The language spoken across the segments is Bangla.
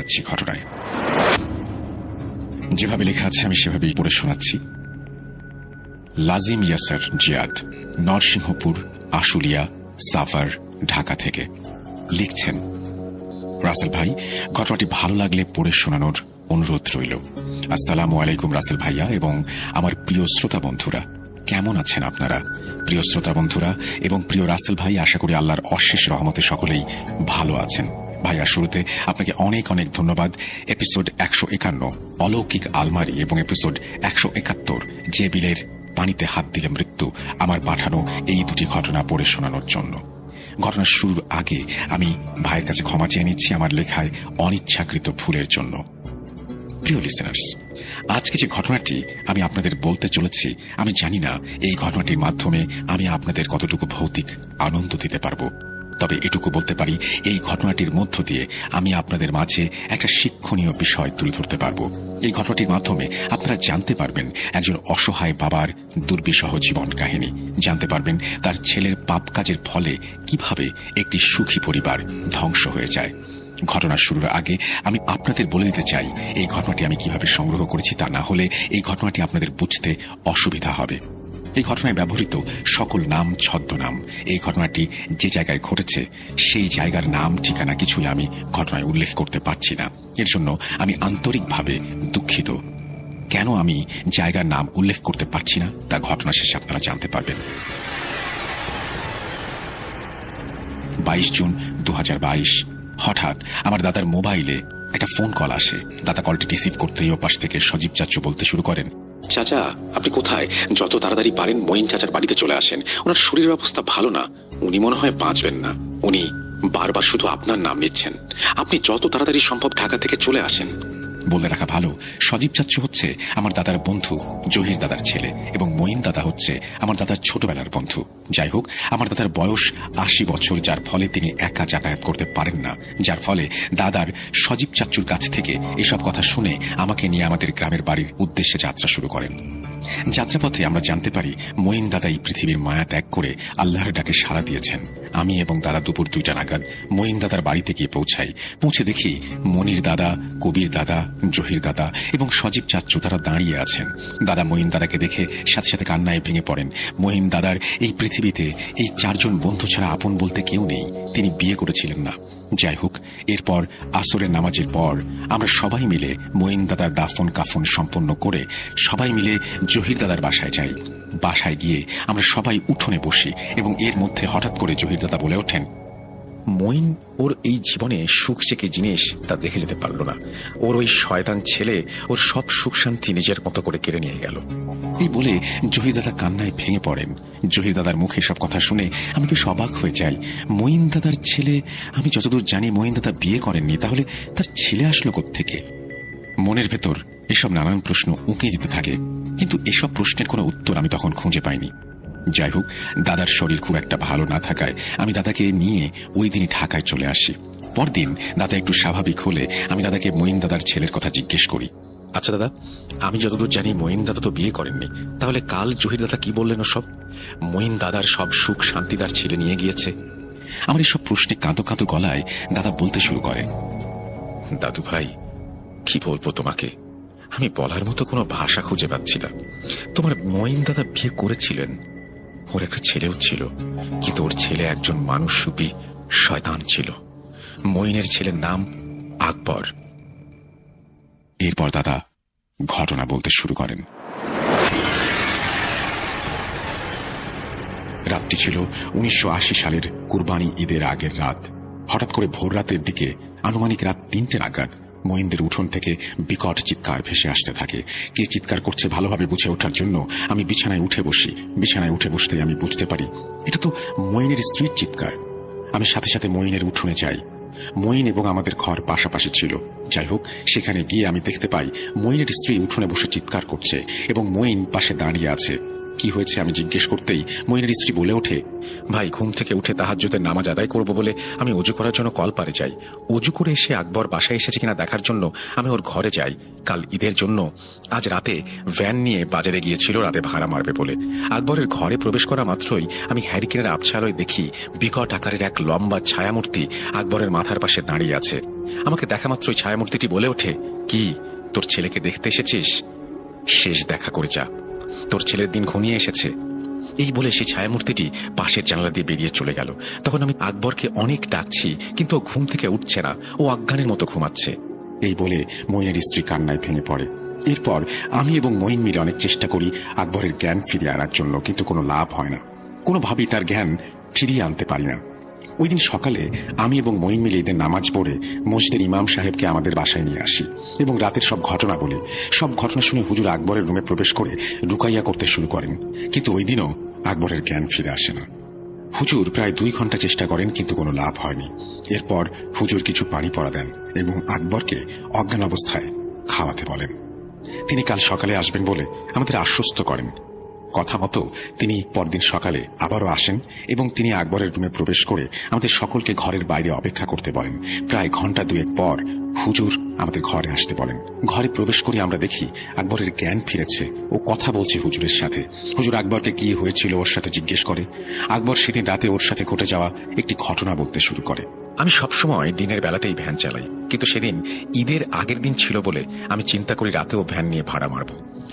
যাচ্ছি ঘটনায়। যেভাবে লেখা আছে, আমি সেভাবেই পড়ে শোনাচ্ছি। লাজিম ইয়াসার জিয়াদ, নরসিংহপুর, আশুলিয়া সাফার ঢাকা থেকে। লিখছেন, রাসেল ভাই, ঘটনাটি ভালো লাগলে পড়ে শোনানোর অনুরোধ রইল। আসসালামু আলাইকুম রাসেল ভাইয়া এবং আমার প্রিয় শ্রোতা বন্ধুরা। কেমন আছেন আপনারা? প্রিয় শ্রোতা বন্ধুরা এবং প্রিয় রাসেল ভাই, আশা করি আল্লাহর অশেষ রহমতে সকলেই ভালো আছেন। ভাইয়া, শুরুতে আপনাকে অনেক অনেক ধন্যবাদ। এপিসোড একশো একান্ন, অলৌকিক আলমারি এবং এপিসোড একশো একাত্তর, যে বিলের পানিতে হাত দিলে মৃত্যু, আমার পাঠানো এই দুটি ঘটনা পড়ে শোনানোর জন্য। ঘটনার শুরুর আগে আমি ভাইয়ের কাছে ক্ষমা চেয়ে নিচ্ছি আমার লেখায় অনিচ্ছাকৃত ভুলের জন্য। প্রিয় লিসেনার্স আজকে যে ঘটনাটি আমি আপনাদের বলতে চলেছি, আমি জানি না এই ঘটনাটির মাধ্যমে আমি আপনাদের কতটুকু ভৌতিক আনন্দ দিতে পারব। তবে এটুকু বলতে পারি, এই ঘটনাটির মধ্য দিয়ে আমি আপনাদের মাঝে একটা শিক্ষণীয় বিষয় তুলে ধরতে পারব। এই ঘটনাটির মাধ্যমে আপনারা জানতে পারবেন একজন অসহায় বাবার দুর্বিষহ জীবন কাহিনী। জানতে পারবেন তার ছেলের পাপ কাজের ফলে কীভাবে একটি সুখী পরিবার ধ্বংস হয়ে যায়। ঘটনা শুরুর আগে আমি আপনাদের বলে দিতে চাই, এই ঘটনাটি আমি কীভাবে সংগ্রহ করেছি তা না হলে এই ঘটনাটি আপনাদের বুঝতে অসুবিধা হবে। এই ঘটনায় ব্যবহৃত সকল নাম, ছদ্মনাম, এই ঘটনাটি যে জায়গায় ঘটেছে, সেই জায়গার নাম, ঠিকানা কিছুই আমি ঘটনায় উল্লেখ করতে পারছি না। এর জন্য আমি আন্তরিকভাবে দুঃখিত। কেন আমি জায়গার নাম উল্লেখ করতে পারছি না, তা ঘটনা শেষে আপনারা জানতে পারবেন। বাইশ জুন দু হাজার বাইশ, হঠাৎ আমার দাদার মোবাইলে একটা ফোন কল আসে। দাদা কলটি রিসিভ করতেই ওপাশ থেকে সজীব চাচু বলতে শুরু করেন চাচা, আপনি কোথায়? যত তাড়াতাড়ি পারেন মহিন চাচার বাড়িতে চলে আসেন। ওনার শরীরের অবস্থা ভালো না। উনি মনে হয় বাঁচবেন না। উনি বারবার শুধু আপনার নাম নিচ্ছেন। আপনি যত তাড়াতাড়ি সম্ভব ঢাকা থেকে চলে আসেন। বলে রাখা ভালো, সজীব চাচ্চু হচ্ছে আমার দাদার বন্ধু, জহির দাদার ছেলে এবং মঈন দাদা হচ্ছে আমার দাদার ছোটবেলার বন্ধু। যাই হোক, আমার দাদার বয়স আশি বছর, যার ফলে তিনি একা যাতায়াত করতে পারেন না। যার ফলে দাদার সজীব চাচ্চুর কাছ থেকে এসব কথা শুনে আমাকে নিয়ে আমাদের গ্রামের বাড়ির উদ্দেশ্যে যাত্রা শুরু করেন। যাত্রাপথে আমরা জানতে পারি মঈন দাদা এই পৃথিবীর মায়া ত্যাগ করে আল্লাহর ডাকে সাড়া দিয়েছেন। আমি এবং দাদা দুপুর দুইটা নাগাদ মঈন দাদার বাড়িতে গিয়ে পৌঁছাই। পৌঁছে দেখি মনির দাদা, কবির দাদা, জহির দাদা এবং সজীব চাচ্চু তারা দাঁড়িয়ে আছেন। দাদা মঈন দাদাকে দেখে সাথে সাথে কান্নায় ভেঙে পড়েন। মঈন দাদার এই পৃথিবীতে এই চারজন বন্ধু ছাড়া আপন বলতে কেউ নেই। তিনি বিয়ে করেছিলেন না। যাই হোক এরপর আসরের নামাজের পর আমরা সবাই মিলে মঈন দাদার দাফন কাফন সম্পন্ন করে সবাই মিলে জহির দাদার বাসায় যাই। বাসায় গিয়ে আমরা সবাই উঠোনে বসি এবং এর মধ্যে হঠাৎ করে জহির দাদা বলে ওঠেন মঈন ওর এই জীবনে সুখ যে কি জিনিস তা দেখে যেতে পারল না। ওর ওই শয়তান ছেলে ওর সব সুখ শান্তি নিজের মতো করে কেড়ে নিয়ে গেল। এই বলে জহির দাদা কান্নায় ভেঙে পড়েন। জহির দাদার মুখে সব কথা শুনে আমি বেশ অবাক হয়ে যাই। মঈন দাদার ছেলে, আমি যতদূর জানি মঈন দাদা বিয়ে করেননি, তাহলে তার ছেলে আসলো থেকে মনের ভেতর এসব নানান প্রশ্ন উঁকে যেতে থাকে, কিন্তু এসব প্রশ্নের কোনো উত্তর আমি তখন খুঁজে পাইনি। যাই হোক, দাদার শরীর খুব একটা ভালো না থাকায় আমি দাদাকে নিয়ে ওই দিনই ঢাকায় চলে আসি। পরদিন দাদা একটু স্বাভাবিক হলে আমি দাদাকে মঈন দাদার ছেলের কথা জিজ্ঞেস করি। আচ্ছা দাদা, আমি যতদূর জানি মঈন দাদা তো বিয়ে করেননি। তাহলে কাল জহির দাদা কি বললেন সব মঈন দাদার সব সুখ শান্তি তার ছেলে নিয়ে গিয়েছে। আমার এসব প্রশ্নে কাঁদো কাঁদো গলায় দাদা বলতে শুরু করে দাদু ভাই, কি বলব তোমাকে? আমি বলার মতো কোনো ভাষা খুঁজে পাচ্ছি না। তোমার মঈন দাদা বিয়ে করেছিলেন? ওর একটা ছেলেও ছিল, কিন্তু ওর ছেলে একজন মানুষরূপী শয়তান ছিল। মঈনের ছেলের নাম আকবর। এরপর দাদা ঘটনা বলতে শুরু করেন। রাতটি ছিল উনিশশো আশি সালের কুরবানি ঈদের আগের রাত। হঠাৎ করে ভোর রাতের দিকে আনুমানিক রাত তিনটে নাগাদ মহিন্দের উঠোন থেকে বিকট চিৎকার ভেসে আসতে থাকে। কে চিৎকার করছে ভালোভাবে বুঝে ওঠার জন্য আমি বিছানায় উঠে বসি। বিছানায় উঠে বসতেই আমি বুঝতে পারি, এটা তো মইনের স্ত্রীর চিৎকার। আমি সাথে সাথে মইনের উঠোনে যাই। মইন এবং আমাদের ঘর পাশাপাশি ছিল। যাই হোক, সেখানে গিয়ে আমি দেখতে পাই মইনের স্ত্রী উঠোনে বসে চিৎকার করছে এবং মইন পাশে দাঁড়িয়ে আছে। কি হয়েছে আমি জিজ্ঞেস করতেই মইনের স্ত্রী বলে ওঠে, ভাই, ঘুম থেকে উঠে তাহাজ্জুদের নামাজ আদায় করব বলে আমি অজু করার জন্য কল পারে যাই। অজু করে এসে আকবর বাসায় এসেছে কিনা দেখার জন্য আমি ওর ঘরে যাই। কাল ঈদের জন্য আজ রাতে ভ্যান নিয়ে বাজারে গিয়েছিল, রাতে ভাড়া মারবে বলে। আকবরের ঘরে প্রবেশ করা মাত্রই আমি হ্যারিকেনের আবছালয় দেখি বিকট আকারের এক লম্বা ছায়ামূর্তি আকবরের মাথার পাশে দাঁড়িয়ে আছে। আমাকে দেখা মাত্রই ছায়ামূর্তিটি বলে ওঠে, কি, তোর ছেলেকে দেখতে এসেছিস? শেষ দেখা করে যা। তোর ছেলের দিন ঘনিয়ে এসেছে। এই বলে সেই ছায়ামূর্তিটি পাশের জানালা দিয়ে বেরিয়ে চলে গেল। তখন আমি আকবরকে অনেক ডাকছি, কিন্তু ও ঘুম থেকে উঠছে না। ও অজ্ঞানের মতো ঘুমাচ্ছে। এই বলে মইনের স্ত্রী কান্নায় ভেঙে পড়ে। এরপর আমি এবং মইন মিলে অনেক চেষ্টা করি আকবরের জ্ঞান ফিরিয়ে আনার জন্য, কিন্তু কোনো লাভ হয় না। কোনোভাবেই তার জ্ঞান ফিরিয়ে আনতে পারি না। ওই দিন সকালে আমি এবং মইন মিলে ঈদের নামাজ পড়ে মসজিদের ইমাম সাহেবকে আমাদের বাসায় নিয়ে আসি এবং রাতের সব ঘটনা বলি। সব ঘটনা শুনে হুজুর আকবরের রুমে প্রবেশ করে রুকাইয়া করতে শুরু করেন। কিন্তু ওই দিনও আকবরের জ্ঞান ফিরে আসে না। হুজুর প্রায় দুই ঘণ্টা চেষ্টা করেন, কিন্তু কোনো লাভ হয়নি। এরপর হুজুর কিছু পানি পড়া দেন এবং আকবরকে অজ্ঞান অবস্থায় খাওয়াতে বলেন। তিনি কাল সকালে আসবেন বলে আমাদের আশ্বস্ত করেন। কথা মতো তিনি পরদিন সকালে আবারও আসেন এবং তিনি আকবরের রুমে প্রবেশ করে আমাদের সকলকে ঘরের বাইরে অপেক্ষা করতে বলেন। প্রায় ঘণ্টা দুয়েক পর হুজুর আমাদের ঘরে আসতে বলেন। ঘরে প্রবেশ করে আমরা দেখি আকবরের জ্ঞান ফিরেছে ও কথা বলছে হুজুরের সাথে। হুজুর আকবরকে কি হয়েছিল ওর সাথে জিজ্ঞেস করে। আকবর সেদিন রাতে ওর সাথে ঘটে যাওয়া একটি ঘটনা বলতে শুরু করে। আমি সবসময় দিনের বেলাতেই ভ্যান চালাই, কিন্তু সেদিন ঈদের আগের দিন ছিল বলে আমি চিন্তা করি রাতেও ভ্যান নিয়ে ভাড়া মারব।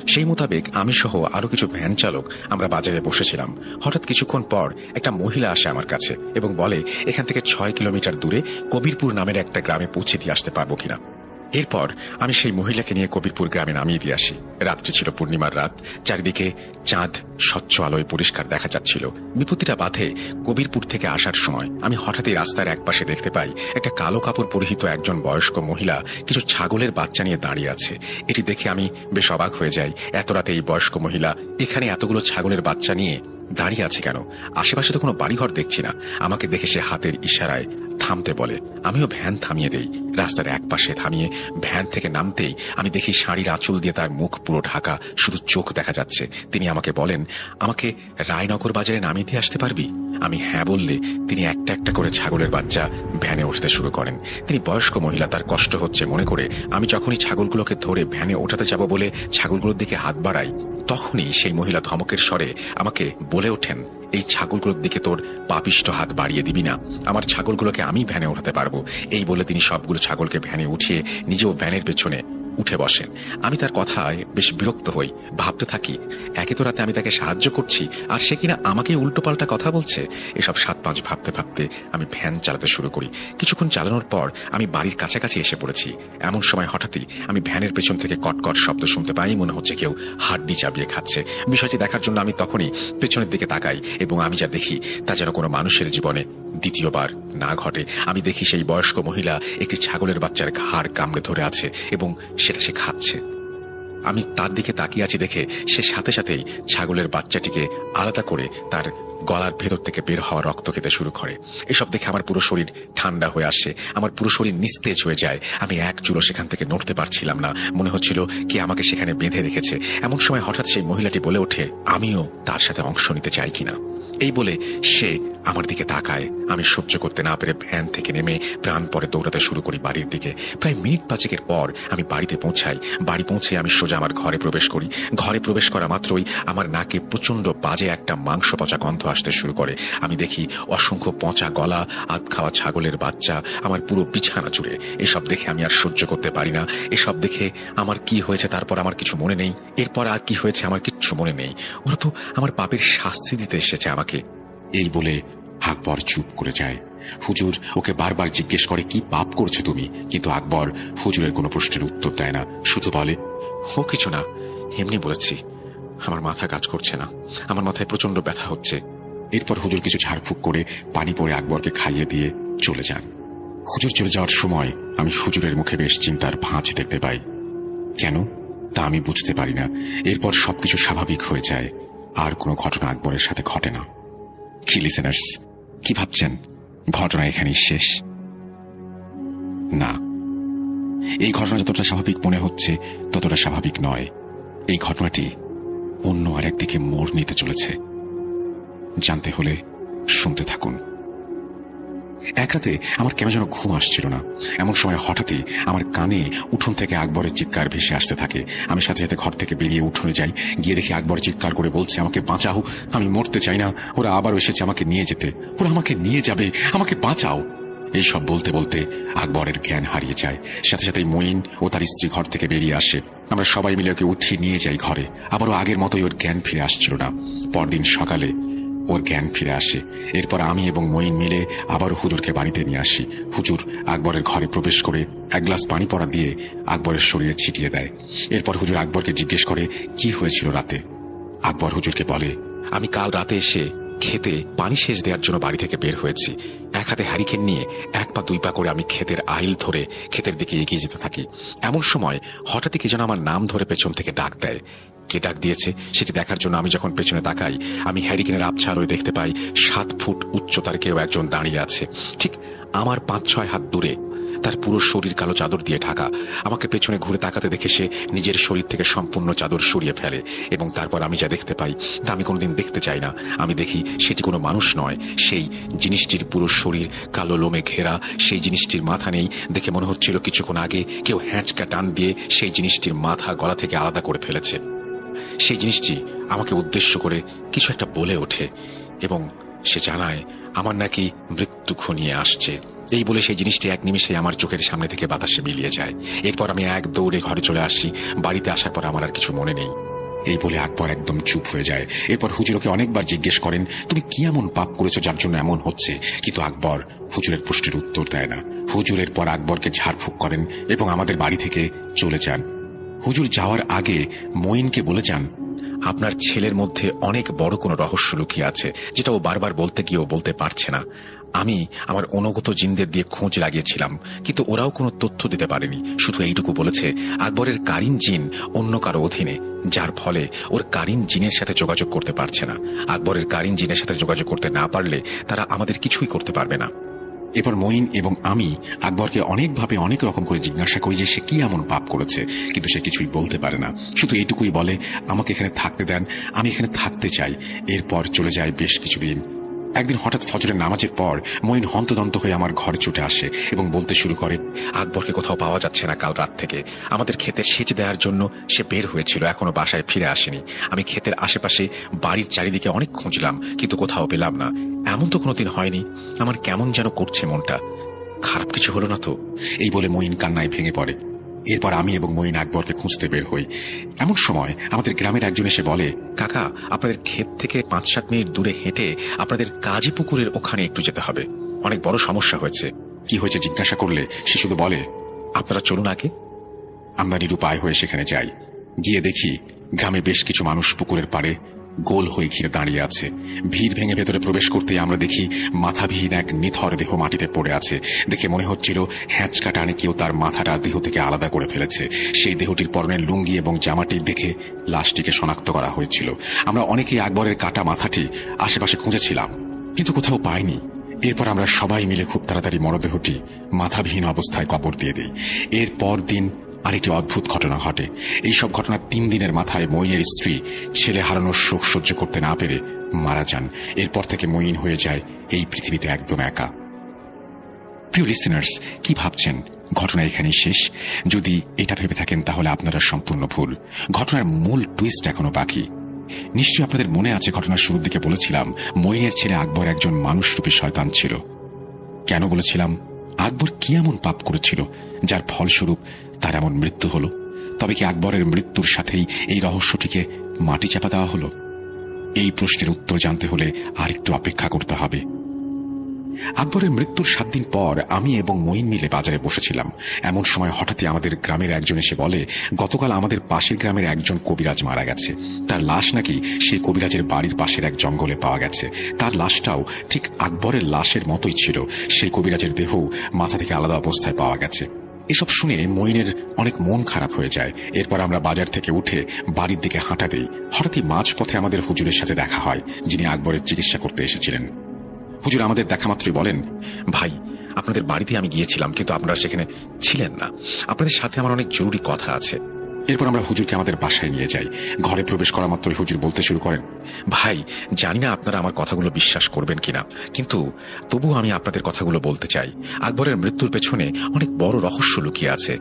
সেই মোতাবেক আমি সহ আরও কিছু ভ্যান চালক আমরা বাজারে বসেছিলাম। হঠাৎ কিছুক্ষণ পর একটা মহিলা আসে আমার কাছে এবং বলে, এখান থেকে ছয় কিলোমিটার দূরে কবিরপুর নামের একটা গ্রামে পৌঁছে দিয়ে আসতে পারব কিনা? এরপর আমি সেই মহিলাকে নিয়ে কবিরপুর গ্রামে নামিয়ে দিয়ে আসি। রাত্রি ছিল পূর্ণিমার রাত। চারিদিকে চাঁদ, স্বচ্ছ আলোয় পরিষ্কার দেখা যাচ্ছিল। বিপত্তিটা বাধে কবিরপুর থেকে আসার সময়। আমি হঠাৎই রাস্তার একপাশে দেখতে পাই একটা কালো কাপড় পরিহিত একজন বয়স্ক মহিলা কিছু ছাগলের বাচ্চা নিয়ে দাঁড়িয়ে আছে। এটি দেখে আমি বেশ অবাক হয়ে যাই। এত রাতে এই বয়স্ক মহিলা এখানে এতগুলো ছাগলের বাচ্চা নিয়ে দাঁড়িয়ে আছে কেন? আশেপাশে তো কোনো বাড়িঘর দেখছি না। আমাকে দেখে সে হাতের ইশারায় থামতে বলে। আমিও ভ্যান থামিয়ে দেই। রাস্তার এক পাশে থামিয়ে ভ্যান থেকে নামতেই আমি দেখি শাড়ির আঁচল দিয়ে তার মুখ পুরো ঢাকা, শুধু চোখ দেখা যাচ্ছে। তিনি আমাকে বলেন, আমাকে রায়নগর বাজারে নামিয়ে দিয়ে আসতে পারবি? আমি হ্যাঁ বললে, তিনি একটা একটা করে ছাগলের বাচ্চা ভ্যানে উঠতে শুরু করেন। তিনি বয়স্ক মহিলা, তার কষ্ট হচ্ছে মনে করে। আমি যখনই ছাগলগুলোকে ধরে ভ্যানে ওঠাতে যাব বলে ছাগলগুলোর দিকে হাত বাড়াই, তখনই সেই মহিলা ধমকের স্বরে আমাকে বলে ওঠেন এই ছাগলগুলোর দিকে তোর পাপিষ্ট হাত বাড়িয়ে দিবি না। আমার ছাগলগুলোকে আমি ভ্যানে ওঠাতে পারব। এই বলে তিনি সবগুলো ছাগলকে ভ্যানে উঠিয়ে নিজেও ভ্যানের পেছনে উঠে বসেন। আমি তার কথায় বেশ বিরক্ত হই, ভাবতে থাকি, একে তো রাতে আমি তাকে সাহায্য করছি, আর সে কিনা আমাকে উল্টোপাল্টা কথা বলছে? এসব সাত পাঁচ ভাবতে ভাবতে আমি ভ্যান চালাতে শুরু করি। কিছুক্ষণ চালানোর পর আমি বাড়ির কাছাকাছি এসে পড়েছি। এমন সময় হঠাৎই আমি ভ্যানের পেছন থেকে কটকট শব্দ শুনতে পাই, মনে হচ্ছে কেউ হাড্ডি চাবিয়ে খাচ্ছে। বিষয়টি দেখার জন্য আমি তখনই পেছনের দিকে তাকাই, এবং আমি যা দেখি তা যেন কোনো মানুষের জীবনে দ্বিতীয়বার না ঘটে। আমি দেখি সেই বয়স্ক মহিলা একটি ছাগলের বাচ্চার ঘাড় কামড়ে ধরে আছে এবং সেটা সে খাচ্ছে। আমি তার দিকে তাকিয়ে আছি দেখে সে সাথে সাথেই ছাগলের বাচ্চাটিকে আলাদা করে তার গলার ভেতর থেকে বের হওয়া রক্ত খেতে শুরু করে। এসব দেখে আমার পুরো শরীর ঠান্ডা হয়ে আসে। আমার পুরো শরীর নিস্তেজ হয়ে যায়। আমি এক চুলো সেখান থেকে নড়তে পারছিলাম না। মনে হচ্ছিল কে আমাকে সেখানে বেঁধে রেখেছে। এমন সময় হঠাৎ সেই মহিলাটি বলে ওঠে, আমিও তার সাথে অংশ নিতে চাই কিনা? এই বলে সে আমার দিকে তাকায়। আমি সহ্য করতে না পেরে ভ্যান থেকে নেমে প্রাণ পরে দৌড়াতে শুরু করি বাড়ির দিকে। প্রায় মিনিট পাঁচেকের পর আমি বাড়িতে পৌঁছাই। বাড়ি পৌঁছে আমি সোজা আমার ঘরে প্রবেশ করি। ঘরে প্রবেশ করা মাত্রই আমার নাকে প্রচণ্ড বাজে একটা মাংস পচা গন্ধ আসতে শুরু করে। আমি দেখি অসংখ্য পচা গলা, আধ খাওয়া ছাগলের বাচ্চা, আমার পুরো বিছানা জুড়ে। এসব দেখে আমি আর সহ্য করতে পারি না। এসব দেখে আমার কি হয়েছে তারপর আমার কিছু মনে নেই। এরপর আর কি হয়েছে আমার কিচ্ছু মনে নেই ওরা তো আমার পাপের শাস্তি দিতে এসেছে আমাকে। এই বলে আকবর চুপ করে যায়। হুজুর ওকে বারবার জিজ্ঞেস করে কি পাপ করছ তুমি? কিন্তু আকবর হুজুরের কোনো প্রশ্নের উত্তর দেয় না শুধু বলে ও কিছু না এমনি বলেছি। আমার মাথা কাজ করছে না আমার মাথায় প্রচণ্ড ব্যথা হচ্ছে। এরপর হুজুর কিছু ঝাড়ফুঁক করে পানি পরে আকবরকে খাইয়ে দিয়ে চলে যান। হুজুর চলে যাওয়ার সময় আমি হুজুরের মুখে বেশ চিন্তার ভাঁজ দেখতে পাই। কেন? তা আমি বুঝতে পারি না। এরপর সবকিছু স্বাভাবিক হয়ে যায়। আর কোনো ঘটনা আকবরের সাথে ঘটে না। কি লিসেনার্স কি ভাবছেন? ঘটনা এখানেই শেষ। না। এই ঘটনা যতটা স্বাভাবিক মনে হচ্ছে, ততটা স্বাভাবিক নয়। এই ঘটনাটি অন্য আরেক দিকে মোড় নিতে চলেছে। জানতে হলে শুনতে থাকুন। এক রাতে আমার কেন যেন ঘুম আসছিল না। এমন সময় হঠাৎই আমার কানে উঠোন থেকে আকবরের চিৎকার ভেসে আসতে থাকে। আমি সাথে সাথে ঘর থেকে বেরিয়ে উঠোনে যাই। গিয়ে দেখি আকবর চিৎকার করে বলছে, আমাকে বাঁচাও, আমি মরতে চাই না। ওরা আবার এসেছে আমাকে নিয়ে যেতে। ওরা আমাকে নিয়ে যাবে, আমাকে বাঁচাও। এই সব বলতে বলতে আকবরের জ্ঞান হারিয়ে যায়। সাথে সাথে মঈন ও তার স্ত্রী ঘর থেকে বেরিয়ে আসে। আমরা সবাই মিলে ওকে উঠিয়ে নিয়ে যাই ঘরে। আবারও আগের মতোই ওর জ্ঞান ফিরে আসছিল না। পরদিন সকালে ওর জ্ঞান ফিরে আসে। এরপর আমি এবং মঈন মিলে আবার হুজুরকে বাড়িতে নিয়ে আসি। হুজুর আকবরের ঘরে প্রবেশ করে এক গ্লাস পানি পড়া দিয়ে আকবরের শরীরে ছিটিয়ে দেয়। এরপর হুজুর আকবরকে জিজ্ঞেস করে, কি হয়েছিল রাতে? আকবর হুজুরকে বলে, আমি কাল রাতে এসে খেতে পানি সেচ দেওয়ার জন্য বাড়ি থেকে বের হয়েছি। এক হাতে হ্যারিকেন নিয়ে এক পা দুই পা করে আমি ক্ষেতের আইল ধরে ক্ষেতের দিকে এগিয়ে যেতে থাকি। এমন সময় হঠাৎই কি যেন আমার নাম ধরে পেছন থেকে ডাক দেয়। কে ডাক দিয়েছে, সেটি দেখার জন্য আমি যখন পেছনে তাকাই, আমি হ্যারিকেনের আবছা আলোয় দেখতে পাই, সাত ফুট উচ্চতার কেউ একজন দাঁড়িয়ে আছে। ঠিক আমার পাঁচ, ছয় হাত দূরে। তার পুরো শরীর কালো চাদর দিয়ে ঢাকা। আমাকে পেছনে ঘুরে তাকাতে দেখে সে নিজের শরীর থেকে সম্পূর্ণ চাদর সরিয়ে ফেলে এবং তারপর আমি যা দেখতে পাই, তা আমি কোনোদিন দেখতে চাই না। আমি দেখি সেটি কোনো মানুষ নয়, সেই জিনিসটির পুরো শরীর কালো লোমে ঘেরা, সেই জিনিসটির মাথা নেই। দেখে মনে হচ্ছিল কিছুক্ষণ আগে কেউ হ্যাঁচকা টান দিয়ে সেই জিনিসটির মাথা গলা থেকে আলাদা করে ফেলেছে। সেই জিনিসটি আমাকে উদ্দেশ্য করে কিছু একটা বলে ওঠে এবং সে জানায়, আমার নাকি মৃত্যু ঘনিয়ে আসছে। এই বলে সেই জিনিসটি এক নিমিষে আমার চোখের সামনে থেকে বাতাসে মিলিয়ে যায়। এরপর আমি এক দৌড়ে ঘরে চলে আসি। বাড়িতে আসার পর আমার আর কিছু মনে নেই। এই বলে আকবর একদম চুপ হয়ে যায়। এরপর হুজুরকে অনেকবার জিজ্ঞেস করেন, তুমি কি এমন পাপ করেছ যার জন্য এমন হচ্ছে? কিন্তু আকবর হুজুরের প্রশ্নের উত্তর দেয় না। হুজুরের পর আকবরকে ঝাড়ফুঁক করেন এবং আমাদের বাড়ি থেকে চলে যান। হুজুর যাওয়ার আগে মঈনকে বলে যান, আপনার ছেলের মধ্যে অনেক বড় কোনো রহস্য লুকিয়ে আছে, যেটা ও বারবার বলতে গিয়েও বলতে পারছে না। আমি আমার অনুগত জিনদের দিয়ে খোঁজ লাগিয়েছিলাম, কিন্তু ওরাও কোনো তথ্য দিতে পারেনি। শুধু এইটুকু বলেছে, আকবরের কারিন জিন অন্য কারও অধীনে, যার ফলে ওর কারিন জিনের সাথে যোগাযোগ করতে পারছে না। আকবরের কারিন জিনের সাথে যোগাযোগ করতে না পারলে তারা আমাদের কিছুই করতে পারবে না। এরপর মঈন এবং আমি আকবরকে অনেকভাবে অনেক রকম করে জিজ্ঞাসা করি যে সে কি এমন পাপ করেছে, কিন্তু সে কিছুই বলতে পারে না। শুধু এইটুকুই বলে, আমাকে এখানে থাকতে দেন, আমি এখানে থাকতে চাই। এরপর চলে যায় বেশ কিছুদিন। একদিন হঠাৎ ফজরের নামাজের পর মঈন হন্তদন্ত হয়ে আমার ঘরে ছুটে আসে এবং বলতে শুরু করে, আকবরকে কোথাও পাওয়া যাচ্ছে না কাল রাত থেকে। আমাদের ক্ষেতে সেচ দেওয়ার জন্য সে বের হয়েছিল, এখনও বাসায় ফিরে আসেনি। আমি ক্ষেতের আশেপাশে বাড়ির চারিদিকে অনেক খুঁজলাম, কিন্তু কোথাও পেলাম না। এমন তো কোনোদিন হয়নি। আমার কেমন যেন করছে মনটা। খারাপ কিছু হলো না তো? এই বলে মঈন কান্নায় ভেঙে পড়ে। এরপর আমি এবং মঈন আকবরকে খুঁজতে বের হই। এমন সময় আমাদের গ্রামের একজন এসে বলে, কাকা, আপনাদের ক্ষেত থেকে পাঁচ সাত মিনিট দূরে হেঁটে আপনাদের কাজী পুকুরের ওখানে একটু যেতে হবে। অনেক বড় সমস্যা হয়েছে। কি হয়েছে জিজ্ঞাসা করলে সে শুধু বলে, আপনারা চলুন আগে। আমরা নিরুপায় হয়ে সেখানে যাই। গিয়ে দেখি গ্রামে বেশ কিছু মানুষ পুকুরের পাড়ে গোল হয়ে ঘিরে দাঁড়িয়ে আছে। ভিড় ভেঙে ভেতরে প্রবেশ করতে আমরা দেখি মাথাবিহীন এক নিথর দেহ মাটিতে পড়ে আছে। দেখে মনে হচ্ছিল হ্যাঁচকা টানে কেউ তার মাথাটা দেহ থেকে আলাদা করে ফেলেছে। সেই দেহটির পরনের লুঙ্গি এবং জামাটি দেখে লাশটিকে শনাক্ত করা হয়েছিল। আমরা অনেকেই আকবরের কাটা মাথাটি আশেপাশে খুঁজেছিলাম, কিন্তু কোথাও পাইনি। এরপর আমরা সবাই মিলে খুব তাড়াতাড়ি মরদেহটি মাথাবিহীন অবস্থায় কবর দিয়ে দিই। এর পর দিন আরেকটি অদ্ভুত ঘটনা ঘটে। এইসব ঘটনা তিন দিনের মাথায় মইনের স্ত্রী ছেলে হারানোর শোক সহ্য করতে না পেরে মারা যান। এরপর থেকে মইন হয়ে যায় এই পৃথিবীতে একদম একা। প্রিয় লিসেনার্স কি ভাবছেন? ঘটনা এখানেই শেষ। যদি এটা ভেবে থাকেন, তাহলে আপনারা সম্পূর্ণ ভুল। ঘটনার মূল টুইস্ট এখনও বাকি। নিশ্চয়ই আপনাদের মনে আছে ঘটনার শুরুর দিকে বলেছিলাম মইনের ছেলে আকবর একজন মানুষরূপী শয়তান ছিল। কেন বলেছিলাম? আকবর কি এমন পাপ করেছিল, যার ফলস্বরূপ তার এমন মৃত্যু হলো, তবে কি আকবরের মৃত্যুর সাথেই এই রহস্যটিকে মাটি চাপা দেওয়া হলো? এই প্রশ্নের উত্তর জানতে হলে আর একটু অপেক্ষা করতে হবে। আকবরের মৃত্যুর সাত দিন পর আমি এবং মঈন মিলে বাজারে বসেছিলাম। এমন সময় হঠাৎই আমাদের গ্রামের একজন এসে বলে, গতকাল আমাদের পাশের গ্রামের একজন কবিরাজ মারা গেছে। তার লাশ নাকি সেই কবিরাজের বাড়ির পাশের এক জঙ্গলে পাওয়া গেছে। তার লাশটাও ঠিক আকবরের লাশের মতোই ছিল। সেই কবিরাজের দেহ মাথা থেকে আলাদা অবস্থায় পাওয়া গেছে। এসব শুনে মইনের অনেক মন খারাপ হয়ে যায়। এরপর আমরা বাজার থেকে উঠে বাড়ির দিকে হাঁটা দিই। হঠাৎই মাঝপথে আমাদের হুজুরের সাথে দেখা হয়, যিনি আকবরের চিকিৎসা করতে এসেছিলেন। হুজুর আমাদের দেখা মাত্রই বলেন, ভাই, আপনাদের বাড়িতে আমি গিয়েছিলাম, কিন্তু আপনারা সেখানে ছিলেন না। আপনাদের সাথে আমার অনেক জরুরি কথা আছে। এরপর আমরা হুজুরকে আমাদের বাসায় নিয়ে যাই। ঘরে প্রবেশ করা মাত্রই হুজুর বলতে শুরু করেন, ভাই, জানি না আপনারা আমার কথাগুলো বিশ্বাস করবেন কিনা, কিন্তু তবু আমি আপনাদের কথাগুলো বলতে চাই। আকবরের মৃত্যুর পেছনে অনেক বড় রহস্য লুকিয়ে আছে।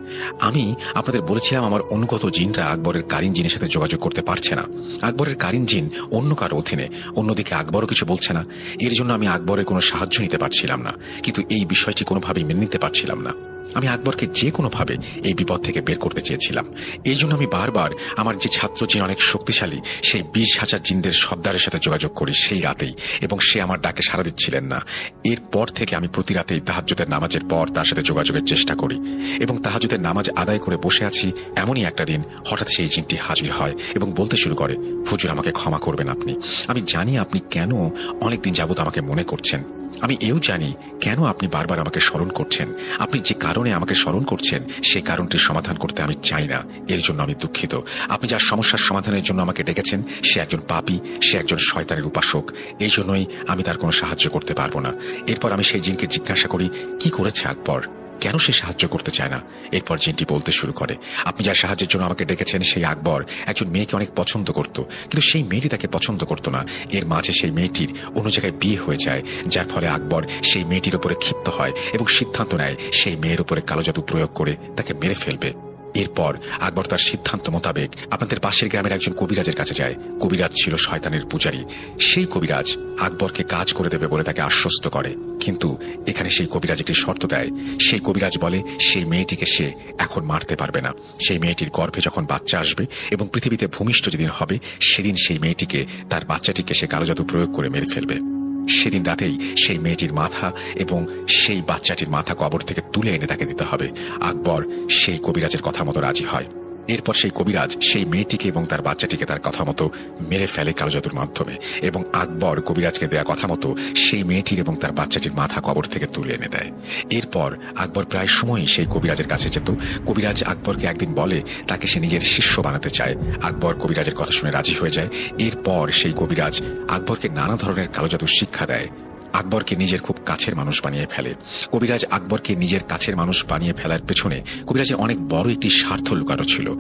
আমি আপনাদের বলেছিলাম আমার অনুগত জিনরা আকবরের কারিন জিনের সাথে যোগাযোগ করতে পারছে না। আকবরের কারিন জিন অন্য কারও অধীনে, অন্যদিকে আকবরও কিছু বলছে না। এর জন্য আমি আকবরের কোনো সাহায্য নিতে পারছিলাম না, কিন্তু এই বিষয়টি কোনোভাবেই মেনে নিতে পারছিলাম না। আমি আকবরকে যে কোনোভাবে এই বিপদ থেকে বের করতে চেয়েছিলাম। এই জন্য আমি বারবার আমার যে ছাত্র জিন অনেক শক্তিশালী, সেই বিশ হাজার জিনদের সর্দারের সাথে যোগাযোগ করি সেই রাতেই এবং সে আমার ডাকে সাড়া দিচ্ছিলেন না। এরপর থেকে আমি প্রতি রাতেই তাহাজ্যদের নামাজের পর তার সাথে যোগাযোগের চেষ্টা করি এবং তাহাজ্যদের নামাজ আদায় করে বসে আছি এমনই একটা দিন হঠাৎ সেই জিনটি হাজির হয় এবং বলতে শুরু করে, হুজুর, আমাকে ক্ষমা করবেন আপনি। আমি জানি আপনি কেন অনেকদিন যাবত আমাকে মনে করছেন। আমি এও জানি কেন আপনি বারবার আমাকে স্মরণ করছেন। আপনি যে কারণে আমাকে স্মরণ করছেন সেই কারণটির সমাধান করতে আমি চাই না। এর জন্য আমি দুঃখিত। আপনি যার সমস্যার সমাধানের জন্য আমাকে ডেকেছেন, সে একজন পাপি, সে একজন শয়তানের উপাসক। এই জন্যই আমি তার কোনো সাহায্য করতে পারব না। এরপর আমি সেই জিনকে জিজ্ঞাসা করি, কি করেছে আকবর? কেন সে সাহায্য করতে চায় না? এরপর জিনটি বলতে শুরু করে, আপনি যার সাহায্যের জন্য আমাকে ডেকেছেন, সেই আকবর। একজন মেয়েকে অনেক পছন্দ করত, কিন্তু সেই মেয়েটি তাকে পছন্দ করত না। এর মাঝে সেই মেয়েটির অন্য জায়গায় বিয়ে হয়ে যায়, যার ফলে আকবর সেই মেয়েটির উপরে ক্ষিপ্ত হয় এবং সিদ্ধান্ত নেয়, সেই মেয়ের উপরে কালো জাদু প্রয়োগ করে তাকে মেরে ফেলবে। এরপর আকবর তার সিদ্ধান্ত মোতাবেক আপনাদের পাশের গ্রামের একজন কবিরাজের কাছে যায়। কবিরাজ ছিল শয়তানের পূজারী। সেই কবিরাজ আকবরকে কাজ করে দেবে বলে তাকে আশ্বস্ত করে। কিন্তু এখানে সেই কবিরাজ একটি শর্ত দেয়। সেই কবিরাজ বলে, সেই মেয়েটিকে সে এখন মারতে পারবে না। সেই মেয়েটির গর্ভে যখন বাচ্চা আসবে এবং পৃথিবীতে ভূমিষ্ঠ যেদিন হবে, সেদিন সেই মেয়েটিকে, তার বাচ্চাটিকে সে কালো জাদু প্রয়োগ করে মেরে ফেলবে। সেদিন রাতেই সেই মেয়েটির মাথা এবং সেই বাচ্চাটির মাথা কবর থেকে তুলে এনে তাকে দিতে হবে। আকবর সেই কবিরাজের কথা মতো রাজি হয়। এরপর সেই কবিরাজ সেই মেয়েটিকে এবং তার বাচ্চাটিকে তার কথা মতো মেরে ফেলে কালোজাদুর মাধ্যমে। এবং আকবর কবিরাজকে দেয়া কথা মতো সেই মেয়েটির এবং তার বাচ্চাটির মাথা কবর থেকে তুলে এনে দেয়। এরপর আকবর প্রায় সময়ই সেই কবিরাজের কাছে যেত। কবিরাজ আকবরকে একদিন বলে, তাকে সে নিজের শিষ্য বানাতে চায়। আকবর কবিরাজের কথা শুনে রাজি হয়ে যায়। এরপর সেই কবিরাজ আকবরকে নানা ধরনের কালো কালোজাদুর শিক্ষা দেয়। আকবরকে নিজের খুব কাছের মানুষ বানিয়ে ফেলে। কবিরাজ আকবরকে নিজের কাছের মানুষ বানিয়ে ফেলার পেছনে কবিরাজের অনেক বড় একটি স্বার্থ লুকানো ছিল।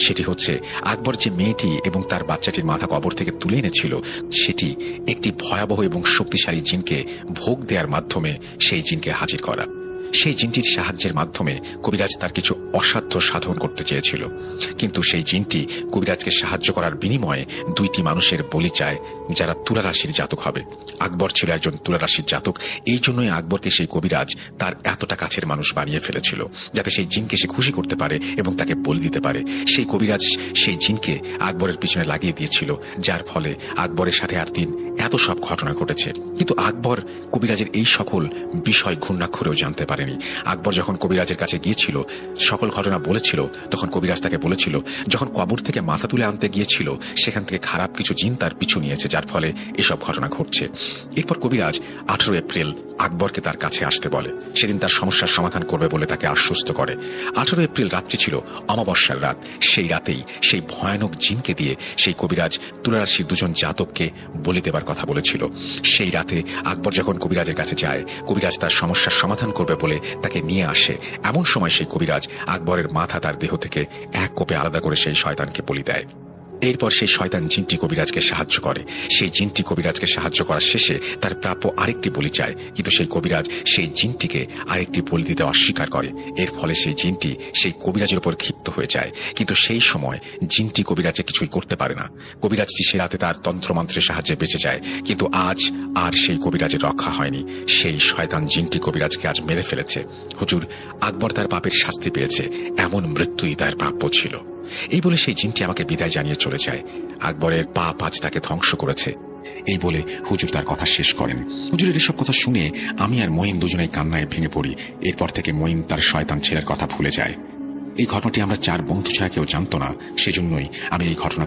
সেটি হচ্ছে, আকবর যে মেয়েটি এবং তার বাচ্চাটির মাথা কবর থেকে তুলে এনেছিল, সেটি একটি ভয়াবহ এবং শক্তিশালী জিনকে ভোগ দেওয়ার মাধ্যমে সেই জিনকে হাজির করা। সেই জিনটির সাহায্যের মাধ্যমে কবিরাজ তার কিছু অসাধ্য সাধন করতে চেয়েছিল। কিন্তু সেই জিনটি কবিরাজকে সাহায্য করার বিনিময়ে দুইটি মানুষের বলি চায় যারা তুলারাশির জাতক হবে। আকবর ছিল একজন তুলারাশির জাতক। এই জন্যই আকবরকে সেই কবিরাজ তার এতটা কাছের মানুষ বানিয়ে ফেলেছিল, যাতে সেই জিনকে সে খুশি করতে পারে এবং তাকে বলি দিতে পারে। সেই কবিরাজ সেই জিনকে আকবরের পিছনে লাগিয়ে দিয়েছিল, যার ফলে আকবরের সাথে আর দিন এত সব ঘটনা ঘটেছে। কিন্তু আকবর, কবিরাজের এই সকল বিষয় ঘূর্ণাক্ষরেও জানতে পারেনি। আকবর যখন কবিরাজের কাছে গিয়েছিল, সকল ঘটনা বলেছিল, তখন কবিরাজ তাকে বলেছিল, যখন কবর থেকে মাথা তুলে আনতে গিয়েছিল, সেখান থেকে খারাপ কিছু জিন তার পিছু নিয়েছে, যার ফলে এসব ঘটনা ঘটছে। এরপর কবিরাজ আঠারো এপ্রিল আকবরকে তার কাছে আসতে বলে। সেদিন তার সমস্যার সমাধান করবে বলে তাকে আশ্বস্ত করে। আঠারো এপ্রিল রাত্রি ছিল অমাবস্যার রাত। সেই রাতেই সেই ভয়ানক জিনকে দিয়ে সেই কবিরাজ তুলারাশির দুজন জাতককে বলি দেবার কথা বলেছিল। সেই রাতে আকবর যখন কবিরাজের কাছে যায়, কবিরাজ তার সমস্যার সমাধান করবে বলে তাকে নিয়ে আসে। এমন সময় সেই কবিরাজ আকবরের মাথা তার দেহ থেকে এক কোপে আলাদা করে সেই শয়তানকে বলি দেয়। এরপর সেই শয়তান জিনটি কবিরাজকে সাহায্য করে। সেই জিনটি কবিরাজকে সাহায্য করার শেষে তার প্রাপ্য আরেকটি বলি চায়, কিন্তু সেই কবিরাজ সেই জিনটিকে আরেকটি বলি দিতে অস্বীকার করে। এর ফলে সেই জিনটি সেই কবিরাজের উপর ক্ষিপ্ত হয়ে যায়। কিন্তু সেই সময় জিনটি কবিরাজে কিছুই করতে পারে না। কবিরাজটি সে রাতে তার তন্ত্রমন্ত্রের সাহায্যে বেঁচে যায়, কিন্তু আজ আর সেই কবিরাজের রক্ষা হয়নি। সেই শয়তান জিনটি কবিরাজকে আজ মেরে ফেলেছে। হুজুর, আকবর তার পাপের শাস্তি পেয়েছে। এমন মৃত্যুই তার প্রাপ্য ছিল। এই বলে সেই জিনটি আমাকে বিদায় জানিয়ে চলে যায়। আকবরের পা পাঁচ তাকে ধ্বংস করেছে। এই বলে হুজুর তার কথা শেষ করেন। হুজুরের এসব কথা শুনে আমি আর মঈন দুজনে কান্নায় ভেঙে পড়ি। এরপর থেকে মঈন তার শয়তান ছেলের কথা ভুলে যায়। এই ঘটনাটি আমরা চার বন্ধু ছাড়া কেউ জানতো না। সেজন্যই আমি এই ঘটনা